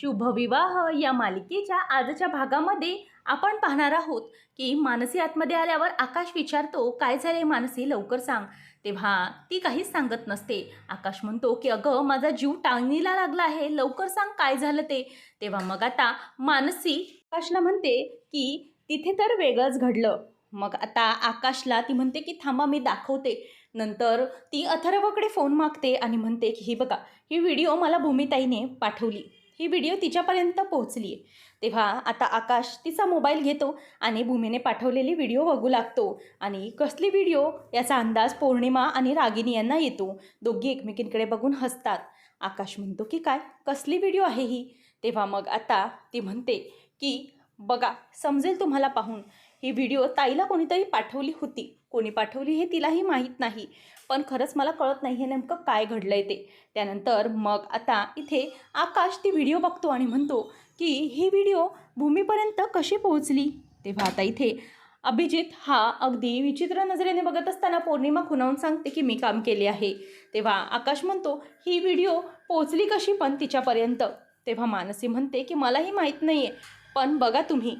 शुभविवाह या मालिकेच्या आजच्या भागामध्ये आपण पाहणार आहोत की मानसी आतमध्ये आल्यावर आकाश विचारतो काय झाले मानसी? लवकर सांग. तेव्हा ती काहीच सांगत नसते. आकाश म्हणतो की अगं माझा जीव टांगणीला लागला आहे. लवकर सांग काय झालं ते. तेव्हा मग आता मानसी आकाशला म्हणते की तिथे तर वेगळंच घडलं. मग आता आकाशला ती म्हणते की थांबा मी दाखवते. नंतर ती अथर्वकडे फोन मागते आणि म्हणते की ही बघा ही व्हिडिओ मला भूमिताईने पाठवली. ही व्हिडिओ तिच्यापर्यंत पोहोचली आहे. तेव्हा आता आकाश तिचा मोबाईल घेतो आणि भूमीने पाठवलेली व्हिडिओ बघू लागतो आणि कसली व्हिडिओ याचा अंदाज पौर्णिमा आणि रागिनी यांना येतो. दोघी एकमेकींकडे बघून हसतात. आकाश म्हणतो की काय? कसली व्हिडिओ आहे ही? तेव्हा मग आता ती म्हणते की बघा समजेल तुम्हाला पाहून. ही व्हिडिओ ताईला कोणीतरी पाठवली होती. कोणी पाठवली हे तिलाही माहीत नाही. पण खरंच मला कळत नाही हे नेमकं काय घडलं आहे ते. त्यानंतर मग आता इथे आकाश ती व्हिडिओ बघतो आणि म्हणतो की ही व्हिडिओ भूमीपर्यंत कशी पोहोचली? तेव्हा आता इथे अभिजित हा अगदी विचित्र नजरेने बघत असताना पौर्णिमा खुणावून सांगते की मी काम केले आहे. तेव्हा आकाश म्हणतो ही व्हिडिओ पोहोचली कशी पण तिच्यापर्यंत? तेव्हा मानसी म्हणते की मलाही माहीत नाही आहे पण बघा तुम्ही.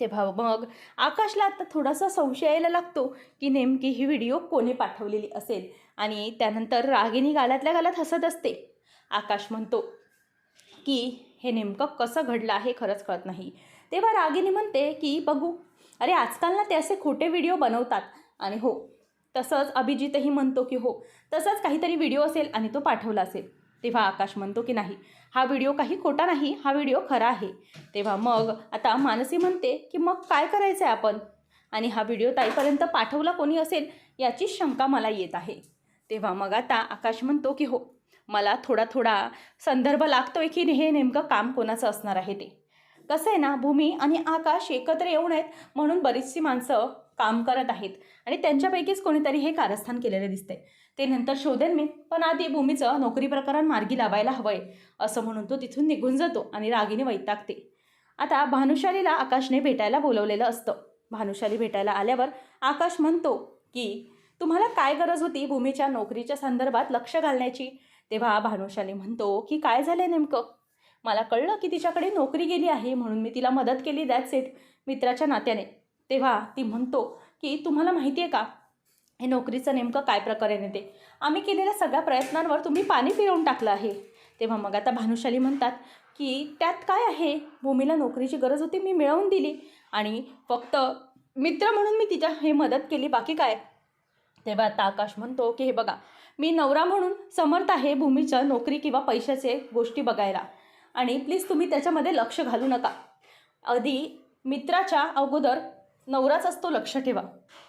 तेव्हा मग आकाशला आता थोडासा संशय यायला लागतो की नेमकी ही व्हिडिओ कोणी पाठवलेली असेल? आणि त्यानंतर रागिनी गालातल्या गालात हसत असते. आकाश म्हणतो की हे नेमकं कसं घडलं आहे खरंच कळत नाही. तेव्हा रागिनी म्हणते की बघू अरे आजकाल ना ते असे खोटे व्हिडिओ बनवतात. आणि हो तसंच अभिजितही म्हणतो की हो तसंच काहीतरी व्हिडिओ असेल आणि तो पाठवला असेल. तेव्हा आकाश म्हणतो की नाही हा व्हिडिओ काही खोटा नाही हा व्हिडिओ खरा आहे. तेव्हा मग आता मानसी म्हणते की मग काय करायचं आहे आपण? आणि हा व्हिडिओ ताईपर्यंत पाठवला कोणी असेल याची शंका मला येत आहे. तेव्हा मग आता आकाश म्हणतो की हो मला थोडा थोडा संदर्भ लागतो आहे की हे नेमकं काम कोणाचं असणार आहे ते? कसं आहे ना भूमी आणि आकाश एकत्र येऊन आहेत म्हणून बरीचशी माणसं काम करत आहेत. आणि त्यांच्यापैकीच कोणीतरी हे कारस्थान केलेलं दिसते. ते नंतर शोधेन मी पण आधी भूमीचं नोकरी प्रकरण मार्गी लावायला हवं आहे असं म्हणून तो तिथून निघून जातो आणि रागीने वैतागते. आता भानुशालीला आकाशने भेटायला बोलवलेलं असतं. भानुशाली भेटायला आल्यावर आकाश म्हणतो की तुम्हाला काय गरज होती भूमीच्या नोकरीच्या संदर्भात लक्ष घालण्याची? तेव्हा भानुशाली म्हणतो की काय झालं नेमकं? मला कळलं की तिच्याकडे नोकरी गेली आहे म्हणून मी तिला मदत केली दॅट्स इट मित्राच्या नात्याने. तेव्हा ती म्हणतो की तुम्हाला माहिती आहे का? हे नोकरीचं नेमकं काय प्रकारे नेते आम्ही केलेल्या सगळ्या प्रयत्नांवर तुम्ही पाणी फिरवून टाकलं आहे. तेव्हा मग आता भानुशाली म्हणतात की त्यात काय आहे? भूमीला नोकरीची गरज होती मी मिळवून दिली. आणि फक्त मित्र म्हणून मी तिच्या हे मदत केली बाकी काय? तेव्हा आता आकाश म्हणतो की हे बघा मी नवरा म्हणून समर्थ आहे भूमीच्या नोकरी किंवा पैशाचे गोष्टी बघायला. आणि प्लीज तुम्ही त्याच्यामध्ये लक्ष घालू नका. आधी मित्राच्या अगोदर नवराच असतो लक्ष ठेवा.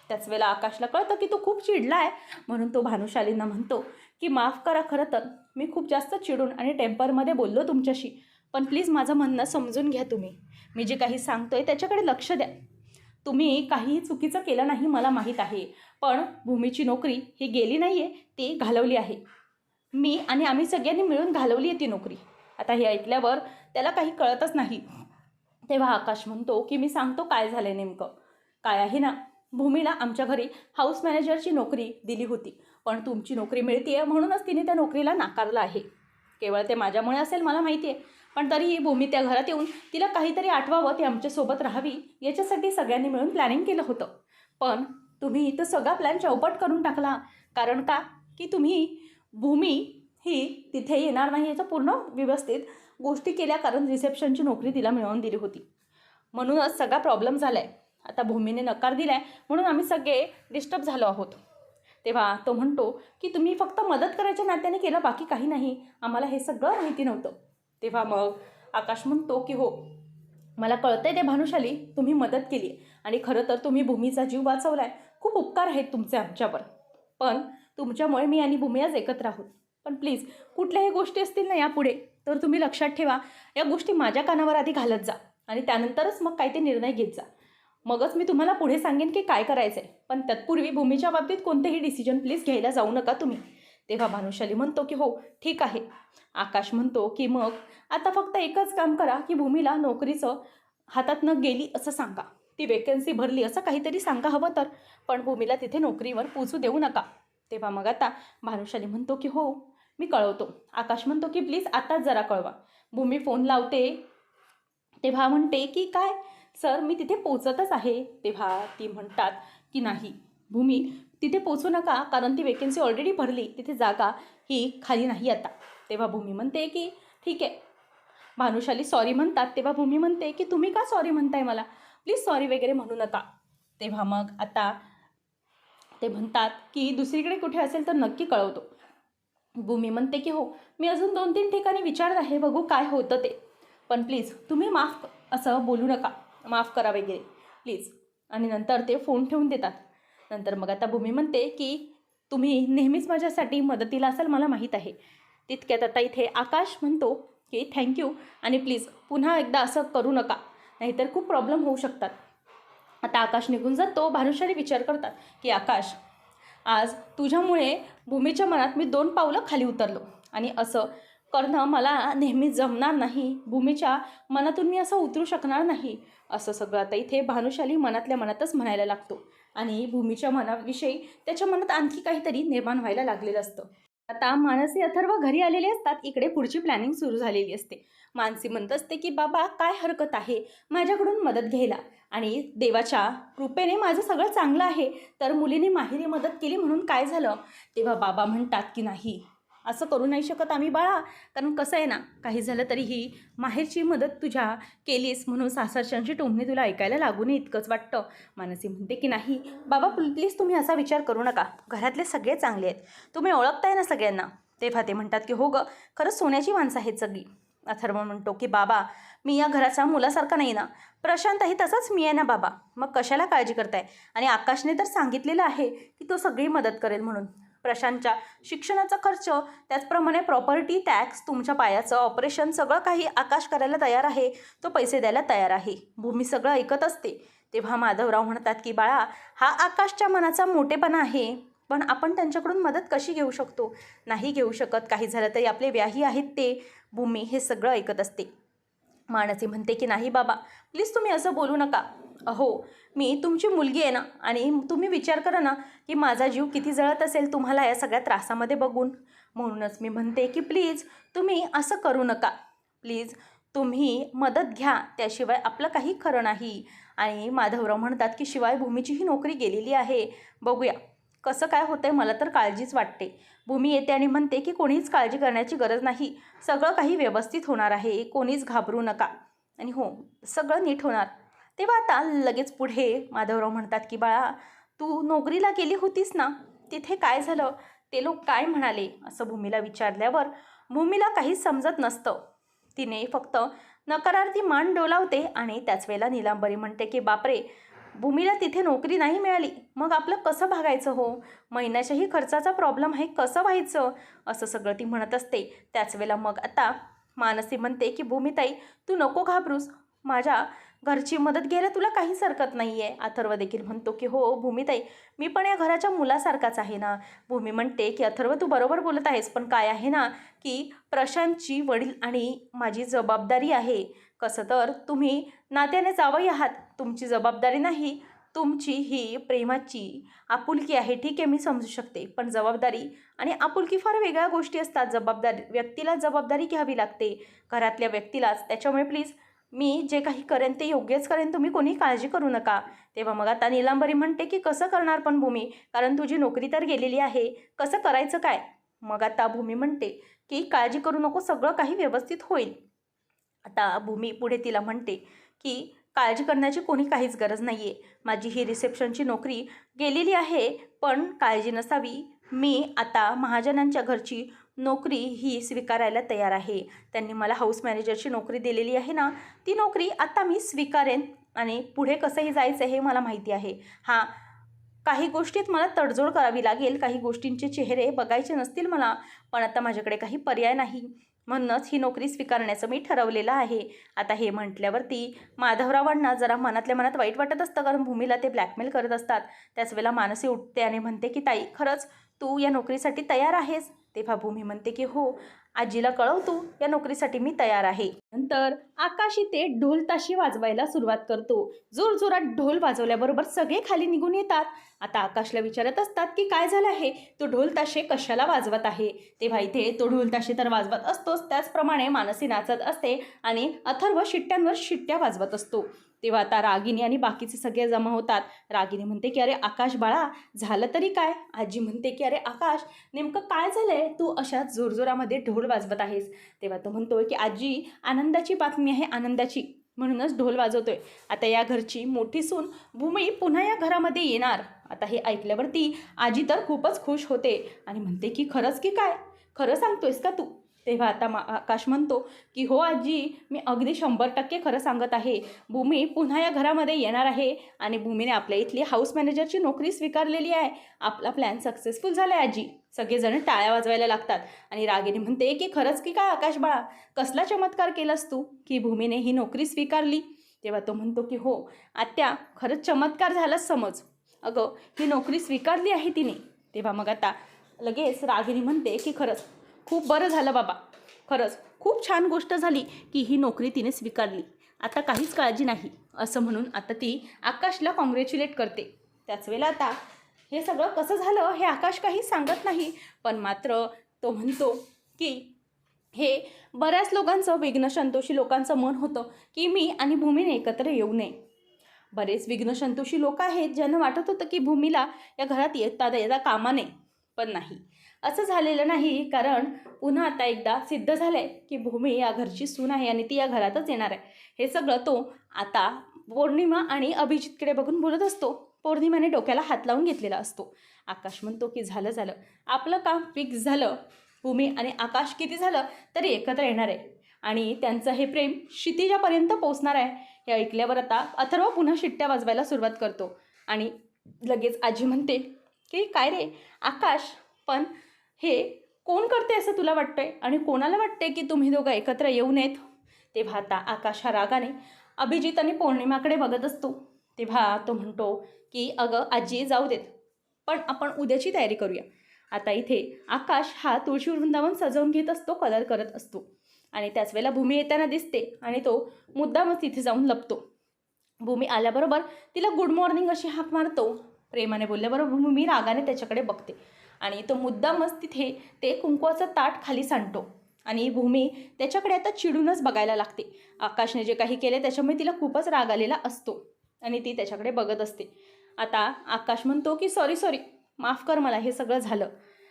त्याच वेळेला आकाशला कळतं की तो खूप चिडला आहे म्हणून तो भानुशालींना म्हणतो की माफ करा खरं तर. मी खूप जास्त चिडून आणि टेम्परमध्ये बोललो तुमच्याशी. पण प्लीज माझं म्हणणं समजून घ्या तुम्ही. मी जे काही सांगतोय त्याच्याकडे लक्ष द्या. तुम्ही काहीही चुकीचं केलं नाही मला माहीत आहे. पण भूमीची नोकरी ही गेली नाही आहे ती घालवली आहे. मी आणि आम्ही सगळ्यांनी मिळून घालवली आहे ती नोकरी. आता हे ऐकल्यावर त्याला काही कळतच नाही. तेव्हा आकाश म्हणतो की मी सांगतो काय झालं आहे नेमकं. काय आहे ना. भूमीला आमच्या घरी हाऊस मॅनेजरची नोकरी दिली होती. पण तुमची नोकरी मिळते आहे म्हणूनच तिने त्या नोकरीला नाकारलं आहे. केवळ ते माझ्यामुळे असेल मला माहिती आहे पण तरीही भूमी त्या घरात येऊन तिला काहीतरी आठवावं ती आमच्यासोबत राहावी याच्यासाठी सगळ्यांनी मिळून प्लॅनिंग केलं होतं. पण तुम्ही तो सगळा प्लॅन चौपट करून टाकला. कारण का? की तुम्ही भूमी ही तिथे येणार नाही याचं पूर्ण व्यवस्थित गोष्टी केल्या कारण रिसेप्शनची नोकरी तिला मिळवून दिली होती. म्हणूनच सगळा प्रॉब्लेम झाला आहे आता भूमीने नकार दिला आहे म्हणून आम्ही सगळे डिस्टर्ब झालो आहोत. तेव्हा तो म्हणतो की तुम्ही फक्त मदत करायच्या नात्याने केलं बाकी काही नाही. आम्हाला हे सगळं माहिती नव्हतं. तेव्हा मग आकाश म्हणतो की हो मला कळतंय ते भानुशाली तुम्ही मदत केली आणि खरं तर तुम्ही भूमीचा जीव वाचवला आहे खूप उपकार आहेत तुमचे आमच्यावर. पण तुमच्यामुळे मी आणि भूमी आज एकत्र आहोत. पण प्लीज कुठल्याही गोष्टी असतील ना यापुढे तर तुम्ही लक्षात ठेवा. या गोष्टी माझ्या कानावर आधी घालत जा आणि त्यानंतरच मग काही ते निर्णय घेत जा. मगच मी तुम्हाला पुढे सांगेन की काय करायचं आहे पण तत्पूर्वी भूमीच्या बाबतीत कोणतेही डिसिजन प्लीज घ्यायला जाऊ नका तुम्ही. तेव्हा भानुशाली म्हणतो की हो ठीक आहे. आकाश म्हणतो की मग आता फक्त एकच काम करा की भूमीला नोकरीचं हातातनं गेली असं सांगा. ती वेकन्सी भरली असं काहीतरी सांगा हवं तर. पण भूमीला तिथे नोकरीवर पोचू देऊ नका. तेव्हा मग आता भानुशाली म्हणतो की हो मी कळवतो. आकाश म्हणतो की प्लीज आताच जरा कळवा. भूमी फोन लावते. तेव्हा म्हणते की काय? सर मी तिथे पोचतच आहे. तेव्हा ती म्हणतात की नाही. भूमी तिथे पोचू नका कारण ती वेकेन्सी ऑलरेडी भरली. तिथे जागा ही खाली नाही आता. तेव्हा भूमी म्हणते की ठीक आहे. भानुशाली सॉरी म्हणतात. तेव्हा भूमी म्हणते की तुम्ही का सॉरी म्हणताय मला? प्लीज सॉरी वगैरे म्हणू नका तेव्हा मग आता ते म्हणतात की दुसरीकडे कुठे असेल तर नक्की कळवतो. भूमी म्हणते की हो मी अजून दोन तीन ठिकाणी विचारत आहे. बघू काय होतं ते. पण प्लीज तुम्ही माफ असं बोलू नका. माफ करा वगैरे. प्लीज आणि नंतर ते फोन ठेवून देतात. नंतर मग आता भूमी म्हणते की तुम्ही नेहमीच माझ्यासाठी मदतीला असाल मला माहीत आहे. तितक्यात आता इथे आकाश म्हणतो की थँक्यू आणि प्लीज पुन्हा एकदा असं करू नका. नाहीतर खूप प्रॉब्लेम होऊ शकतात. आता आकाश निघून जातो. भानुशाली विचार करतात की आकाश आज तुझ्यामुळे भूमीच्या मनात मी दोन पावलं खाली उतरलो. आणि असं करणं मला नेहमी जमणार नाही. भूमीच्या मनातून मी असं उतरू शकणार नाही. असं सगळं. आता इथे भानुशाली मनातल्या मनातच म्हणायला लागतो. आणि भूमीच्या मनाविषयी त्याच्या मनात आणखी काहीतरी निर्माण व्हायला लागलेलं असतं. आता मानसी अथर्व घरी आलेले असतात. इकडे पुढची प्लॅनिंग सुरू झालेली असते. मानसी म्हणत असते की बाबा काय हरकत आहे? माझ्याकडून मदत घ्यायला. आणि देवाच्या कृपेने माझं सगळं चांगलं आहे. तर मुलीने माहिरी मदत केली म्हणून काय झालं? तेव्हा बाबा म्हणतात की नाही असं करू नाही शकत आम्ही बाळा. कारण कसं आहे ना काही झालं तरी ही माहेरची मदत तुझ्या केलीस म्हणून सासरच्यांची टोमणी तुला ऐकायला लागू नये इतकंच वाटतं. मानसी म्हणते की नाही बाबा प्लीज तुम्ही असा विचार करू नका. घरातले सगळे चांगले आहेत. तुम्ही ओळखताय ना सगळ्यांना. तेव्हा ते म्हणतात की हो गं खरंच सोन्याची माणसं आहेत सगळी. अथर्व म्हणतो की बाबा मी या घराचा मुलासारखा नाही ना. प्रशांतही तसाच मी आहे ना बाबा. मग कशाला काळजी करताय? आणि आकाशने तर सांगितलेलं आहे की तो सगळी मदत करेल म्हणून. प्रशांतच्या शिक्षणाचा खर्च त्याचप्रमाणे प्रॉपर्टी टॅक्स तुमच्या पायाचं ऑपरेशन सगळं काही आकाश करायला तयार आहे. तो पैसे द्यायला तयार आहे. भूमी सगळं ऐकत असते. तेव्हा माधवराव म्हणतात की बाळा हा आकाशच्या मनाचा मोठेपणा आहे पण आपण त्यांच्याकडून मदत कशी घेऊ शकतो? नाही घेऊ शकत. काही झालं तरी आपले व्याही आहेत ते. भूमी हे सगळं ऐकत असते. मानसी म्हणते की नाही बाबा प्लीज तुम्ही असं बोलू नका. अहो मी तुमची मुलगी आहे ना आणि तुम्ही विचार करा ना की माझा जीव किती जळत असेल तुम्हाला या सगळ्या त्रासामध्ये बघून. म्हणूनच मी म्हणते की प्लीज तुम्ही असं करू नका. प्लीज तुम्ही मदत घ्या. त्याशिवाय आपलं काही खरं नाही. आणि माधवराव म्हणतात की शिवाय भूमीचीही नोकरी गेलेली आहे. बघूया. कसं काय होतं आहे मला तर काळजीच वाटते. भूमी येते आणि म्हणते की कोणीच काळजी करण्याची गरज नाही. सगळं काही व्यवस्थित होणार आहे. कोणीच घाबरू नका. आणि हो सगळं नीट होणार. तेव्हा आता लगेच पुढे माधवराव म्हणतात की बाळा तू नोकरीला गेली होतीस ना? तिथे काय झालं? ते लोक काय म्हणाले? असं भूमीला विचारल्यावर भूमीला काहीच समजत नसतं. तिने फक्त नकारार्थी मान डोलावते आणि त्याच वेळेला निलांबरी म्हणते की बापरे भूमीला तिथे नोकरी नाही मिळाली. मग आपलं कसं भागायचं हो? महिन्याच्याही खर्चाचा प्रॉब्लेम आहे कसं व्हायचं? असं सगळं ती म्हणत असते. त्याच वेळेला मग आता मानसी म्हणते की भूमिताई तू नको घाबरूस. माझ्या घरची मदत घ्यायला तुला काहीच हरकत नाही आहे अथर्व देखील म्हणतो की हो भूमिताई मी पण या घराच्या मुलासारखाच आहे ना. भूमी म्हणते की अथर्व तू बरोबर बोलत आहेस पण काय आहे ना की प्रशांतची वडील आणि माझी जबाबदारी आहे. कसं तर तुम्ही नात्याने जावई आहात. तुमची जबाबदारी नाही तुमची ही प्रेमाची आपुलकी आहे ठीक आहे मी समजू शकते. पण जबाबदारी आणि आपुलकी फार वेगळ्या गोष्टी असतात. जबाबदारी व्यक्तीला जबाबदारी घ्यावी लागते. घरातल्या व्यक्तीलाच. त्याच्यामुळे प्लीज मी जे काही करेन ते योग्यच करेन तुम्ही कोणी काळजी करू नका. तेव्हा मग आता निलांबरी म्हणते की कसं करणार पण भूमी? कारण तुझी नोकरी तर गेलेली आहे. कसं करायचं काय? मग आता भूमी म्हणते की काळजी करू नको सगळं काही व्यवस्थित होईल. आता भूमी पुढे तिला म्हणते की काळजी करण्याची कोणी काहीच गरज नाही आहे माझी ही रिसेप्शनची नोकरी गेलेली आहे पण काळजी नसावी. मी आता महाजनांच्या घरची नोकरी ही स्वीकारायला तयार आहे. त्यांनी मला हाऊस मॅनेजरची नोकरी दिलेली आहे ना ती नोकरी आता मी स्वीकारेन आणि पुढे कसंही जायचं हे मला माहिती आहे. हां काही गोष्टीत मला तडजोड करावी लागेल काही गोष्टींचे चेहरे बघायचे नसतील मला पण आता माझ्याकडे काही पर्याय नाही. म्हणूनच ही नोकरी स्वीकारण्याचं मी ठरवलेलं आहे. आता हे म्हटल्यावरती माधवरावांना जरा मनातल्या मनात वाईट वाटत असतं कारण भूमीला ते ब्लॅकमेल करत असतात. त्याच वेळेला मानसी उठते आणि म्हणते की ताई खरंच तू या नोकरीसाठी तयार आहेस? तेव्हा भूमी म्हणते की हो आजीला कळवतो या नोकरीसाठी मी तयार आहे. नंतर आकाश इथे ढोल ताशी वाजवायला सुरुवात करतो. जोरजोरात ढोल वाजवल्याबरोबर सगळे खाली निघून येतात. आता आकाशला विचारत असतात की काय झालं आहे? तो ढोल ताशे कशाला वाजवत आहे? तेव्हा इथे तो ढोल ताशे तर वाजवत असतोच त्याचप्रमाणे मानसी नाचत असते आणि अथर्व शिट्ट्यांवर शिट्ट्या वाजवत असतो. तेव्हा आता रागिनी आणि बाकीचे सगळे जमा होतात. रागिनी म्हणते की अरे आकाश बाळा झालं तरी काय? आजी म्हणते की अरे आकाश नेमकं काय झालंय? तू अशा जोरजोरामध्ये ढोल वाजवत आहेस. तेव्हा तो म्हणतोय की आजी आनंदाची बातमी आहे आनंदाची. म्हणूनच ढोल वाजवतोय. आता या घरची मोठी सून भूमी पुन्हा या घरामध्ये येणार. आता हे ऐकल्यावरती आजी तर खूपच खुश होते आणि म्हणते की खरंच की काय? खरं सांगतोयस का तू? तेव्हा आता मा आकाश म्हणतो की हो आजी मी अगदी शंभर टक्के खरं सांगत आहे. भूमी पुन्हा या घरामध्ये येणार आहे आणि भूमीने आपल्या इथली हाऊस मॅनेजरची नोकरी स्वीकारलेली आहे. आपला प्लॅन सक्सेसफुल झाला आहे आजी. सगळेजण टाळ्या वाजवायला लागतात आणि रागिनी म्हणते की खरंच की काय आकाश बाळा कसला चमत्कार केलास तू की भूमीने ही नोकरी स्वीकारली? तेव्हा तो म्हणतो की हो आत्या खरंच चमत्कार झालाच समज. अगं ही नोकरी स्वीकारली आहे तिने. तेव्हा मग आता लगेच रागिनी म्हणते की खरंच खूप बरं झालं बाबा. खरंच खूप छान गोष्ट झाली की ही नोकरी तिने स्वीकारली. आता काहीच काळजी नाही असं म्हणून आता ती आकाशला कॉंग्रॅच्युलेट करते. त्याच वेळेला आता हे सगळं कसं झालं हे आकाश काही सांगत नाही पण मात्र तो म्हणतो की हे बऱ्याच लोकांचं विघ्नसंतोषी लोकांचं मन होतं की मी आणि भूमीने एकत्र येऊ नये. बरेच विघ्नसंतोषी लोक आहेत ज्यांना वाटत होतं की भूमीला या घरात येता येता कामा नये पण नाही. असं झालेलं नाही कारण पुन्हा आता एकदा सिद्ध झालं आहे की भूमी या घरची सून आहे आणि ती या घरातच येणार आहे. हे सगळं तो आता पौर्णिमा आणि अभिजितकडे बघून बोलत असतो. पौर्णिमाने डोक्याला हात लावून घेतलेला असतो. आकाश म्हणतो की झालं झालं. आपलं काम फिक्स झालं. भूमी आणि आकाश किती झालं तरी एकत्र येणार आहे. आणि त्यांचं हे प्रेम क्षितिजापर्यंत पोचणार आहे. हे ऐकल्यावर आता अथर्व पुन्हा शिट्ट्या वाजवायला सुरुवात करतो. आणि लगेच आजी म्हणते की काय रे? आकाश पण हे कोण करते असं तुला वाटतंय? आणि कोणाला वाटते की तुम्ही दोघं एकत्र येऊ नयेत? तेव्हा आता आकाश हा रागाने अभिजित आणि पौर्णिमाकडे बघत असतो. तेव्हा तो म्हणतो की अगं आजी जाऊ देत. पण आपण उद्याची तयारी करूया. आता इथे आकाश हा तुळशी वृंदावन सजवून घेत असतो कलर करत असतो. आणि त्याच वेळेला भूमी येताना दिसते आणि तो मुद्दामच तिथे जाऊन लपतो. भूमी आल्याबरोबर तिला गुड मॉर्निंग अशी हाक मारतो. प्रेमाने बोलल्याबरोबर भूमी रागाने त्याच्याकडे बघते. आणि तो मुद्दामच तिथे ते कुंकवाचं ताट खाली सांडतो. आणि भूमी त्याच्याकडे आता चिडूनच बघायला लागते. आकाशने जे काही केले त्याच्यामुळे तिला खूपच राग आलेला असतो. आणि ती त्याच्याकडे बघत असते. आता आकाश म्हणतो की सॉरी सॉरी माफ कर मला हे सगळं झालं.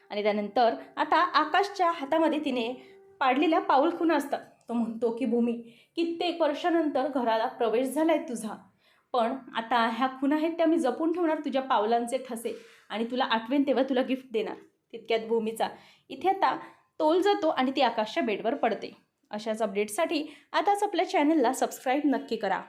आणि त्यानंतर आता आकाशच्या हातामध्ये तिने पाडलेल्या पाऊल खुणा असतात तो म्हणतो की भूमी कित्येक वर्षानंतर घराला प्रवेश झाला आहे तुझा. पण आता ह्या खुणा आहेत त्या मी जपून ठेवणार तुझ्या पावलांचे ठसे आणि तुला आठवेन तेव्हा तुला गिफ्ट देणार तितक्यात भूमीचा. इथे आता तोल जातो आणि ती आकाशच्या बेडवर पडते. अशाच अपडेट्ससाठी आताच आपल्या चॅनलला सबस्क्राईब नक्की करा.